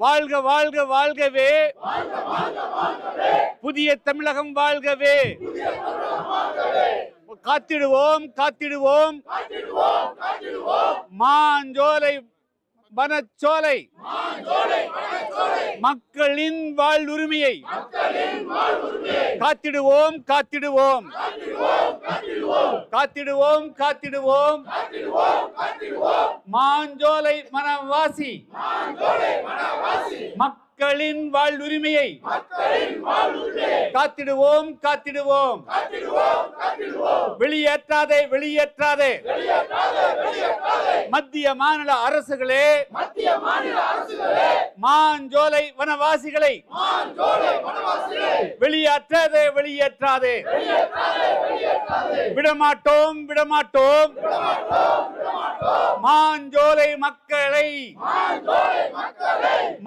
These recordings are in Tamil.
வாழ்க வாழ்க வாழ்கவே. புதிய தமிழகம் வாழ்கவே. காத்திடுவோம் காத்திடுவோம். மாஞ்சோலை வனச்சோலை. மக்களின் வாழ்வுரிமையை காத்திடுவோம் காத்திடுவோம். காத்திடுவோம் காத்திடுவோம். மாஞ்சோலை மனவாசி. மக்களின் வாழ்வுரிமையை காத்திடுவோம் காத்திடுவோம். வெளியேற்றாதே வெளியேற்றாதே. மத்திய மாநில அரசுகளே மாஞ்சோலை வனவாசிகளை வெளியேற்றாதே வெளியேற்றாதே. விடமாட்டோம் விடமாட்டோம். மாஞ்சோலை மக்களை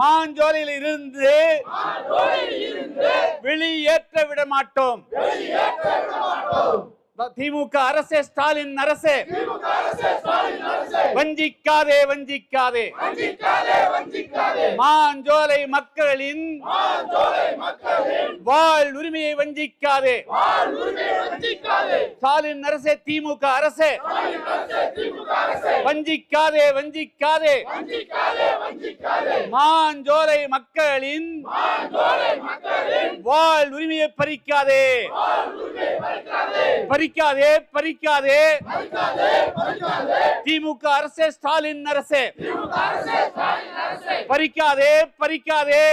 மாஞ்சோலையில் இருந்து வெளியேற்ற விடமாட்டோம். திமுக அரசே ஸ்டாலின் அரசே வஞ்சிக்காதே வஞ்சிக்காதே மாஞ்சோலை மக்களின் வாழ் உரிமையை வஞ்சிக்காதே. ஸ்டாலின் அரசே திமுக அரசே. வஞ்சிக்காதே வஞ்சிக்காதே. மாஞ்சோலை மக்களின் வாழ் உரிமையை பறிக்காதே. பறிக்காதே பறிக்காதே. திமுக அரசே ஸ்டாலின் அரசே. பறிக்காதே பறிக்காதே.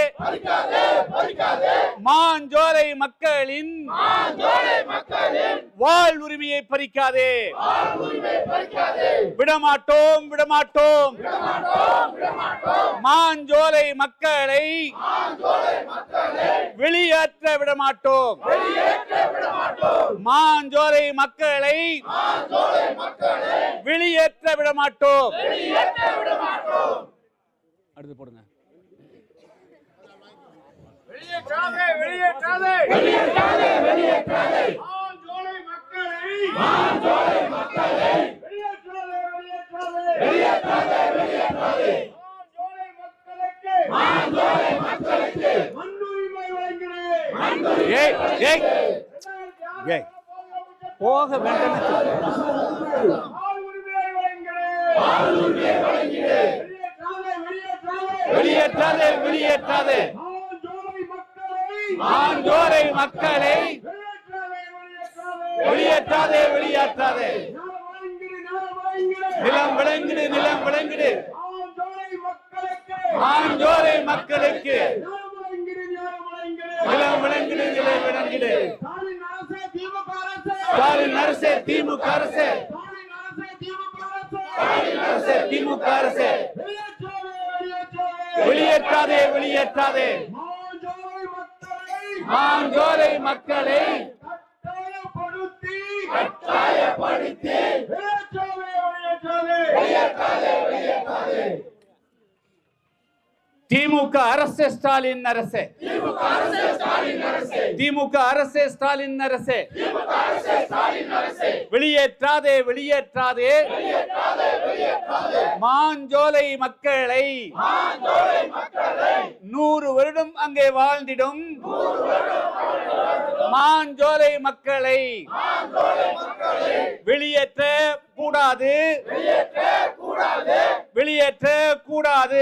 மாஞ்சோலை மக்களின் வாழ் உரிமையை பறிக்காதே. விடமாட்டோம் விடமாட்டோம். மாஞ்சோலை மக்களை வெளியேற்ற விடமாட்டோம். மாஞ்சோலை மக்களை வெளியேற்ற விடமாட்டோம். அடுத்து போடுங்க. வெளியேற்றாதே வெளியேற்றாதே. வெளியேற்றாதே வெளியேற்றாதே மாஞ்சோலை மக்களை. மாஞ்சோலை மக்களை வெளியேற்றாதே வெளியேற்றாதே வெளியேற்றாதே வெளியேற்றாதே மாஞ்சோலை மக்களுக்கு. மாஞ்சோலை மக்களுக்கு மண்ணுரிமை வழங்குகிறேன் ஏய் ஏய். ஏய். போக வேண்டாம் வழங்குகிறேன் வழங்குகிறேன் வெளியேற்றாதே வெளியேற்றாதே. ஆண்டோரை மக்களை வெளியேற்றாதே வெளியேற்றாதே. நிலம் விளங்குது நிலம் விளங்குது ஆண்டோரை மக்களுக்கு. நிலம் விளங்குது நிலம் விளங்குது ஸ்டாலின் அரசே திமுக அரசே. அரசே திமுக அரசே. வெளியேற்றாதே வெளியேற்றாதே. மாஞ்சோலை மக்களை கட்டாயப்படுத்தி. திமுக அரசே ஸ்டாலின் அரசே. திமுக அரசே ஸ்டாலின் அரசே. வெளியேற்றாதே. வெளியேற்றாதே மாஞ்சோலை மக்களை நூறு வருடம் அங்கே வாழ்ந்திடும். மாஞ்சோலை மக்களை வெளியேற்ற கூடாது. வெளியேற்ற கூடாது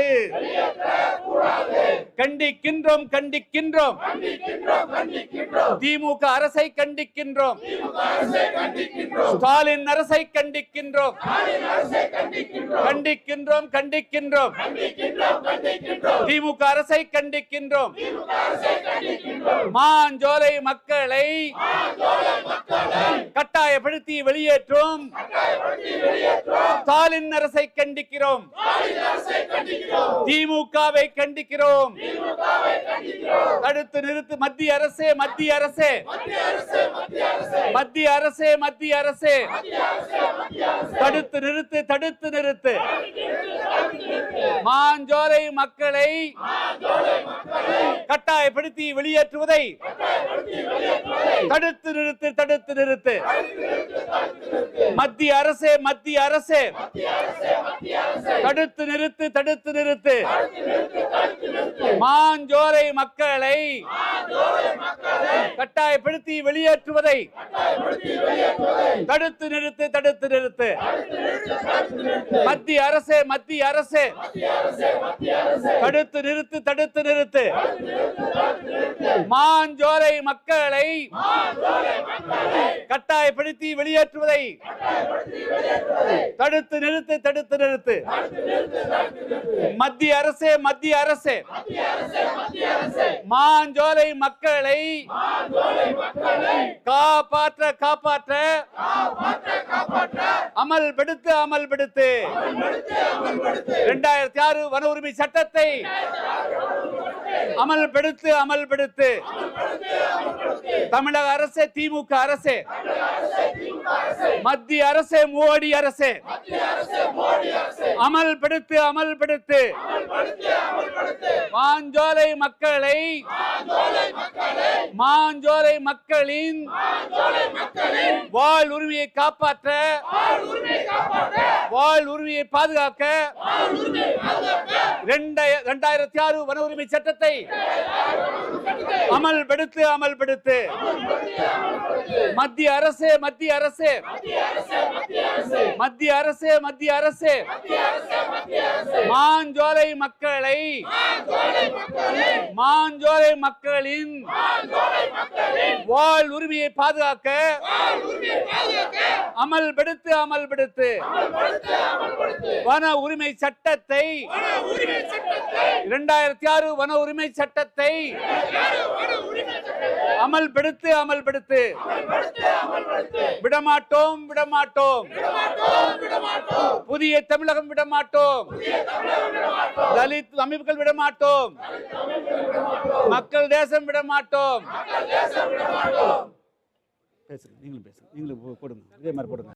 கண்டிக்கின்றோம் கண்டிக்கின்றோம். திமுக அரசை கண்டிக்கின்றோம். ஸ்டாலின் அரசை கண்டிக்கின்றோம். கண்டிக்கின்றோம். கண்டிக்கின்றோம் திமுக அரசை கண்டிக்கின்றோம். மாஞ்சோலை மக்களை கட்டாயப்படுத்தி வெளியேற்றும். ஸ்டாலின் அரசை கண்டிக்கிறோம். திமுகவை கண்டிக்கிறோம். தடுத்து நிறுத்து மத்திய அரசே மத்திய அரசே. மத்திய அரசே மத்திய அரசே. தடுத்து நிறுத்து தடுத்து நிறுத்து. மாஞ்சோலை மக்களை கட்டாயப்படுத்தி வெளியேற்றுவதை தடுத்து நிறுத்து தடுத்து நிறுத்து. மத்திய அரசே மத்திய அரசே. தடுத்து நிறுத்து தடுத்து நிறுத்து. மாஞ்சோலை மக்களை கட்டாயப்படுத்தி வெளியேற்றுவதை தடுத்து நிறுத்து தடுத்து நிறுத்து. மத்திய அரசே மத்திய அரசே. தடுத்து நிறுத்து தடுத்து நிறுத்து. மாஞ்சோலை மக்களை கட்டாயப்படுத்தி வெளியேற்றுவதை தடுத்து நிறுத்து தடுத்து நிறுத்து. மத்திய அரசே மத்திய அரசே. மாஞ்சோலை மக்களை காப்பாற்ற காப்பாற்ற அமல்படுத்து அமல்படுத்து. இரண்டாயிரத்தி ஆறு வன உரிமை சட்டத்தை அமல்படுத்து அமல்படுத்து. தமிழக அரசே திமுக அரசே. மத்திய அரசே மோடி அரசே. அமல்படுத்து அமல்படுத்து. மாஞ்சோலை மக்களை. மாஞ்சோலை மக்களின் வாழ் உரிமையை காப்பாற்ற வாழ் உரிமையை பாதுகாக்க இரண்டாய- இரண்டாயிரத்தி ஆறு வன உரிமை சட்டத்தை அமல்படுத்து அமல்படுத்து. மத்திய அரசே மத்திய அரசே. மத்திய அரசே மத்திய அரசே. மாஞ்சோலை மக்களை மாஞ்சோலை மக்களின் வாழ் உரிமையை பாதுகாக்க அமல்படுத்து அமல்படுத்து. வன உரிமை சட்டத்தை இரண்டாயிரத்தி ஆறு வன உரிமை சட்டத்தை அமல்படுத்து அமல்படுத்து. விடமாட்டோம் விடமாட்டோம். புதிய தமிழகம் விடமாட்டோம். தலித் அமைப்புகள் விடமாட்டோம். மக்கள் தேசம் விடமாட்டோம். பேசுங்க நீங்களும் பேசுங்க. நீங்களும் போடுங்க. இதே மாதிரி போடுங்க.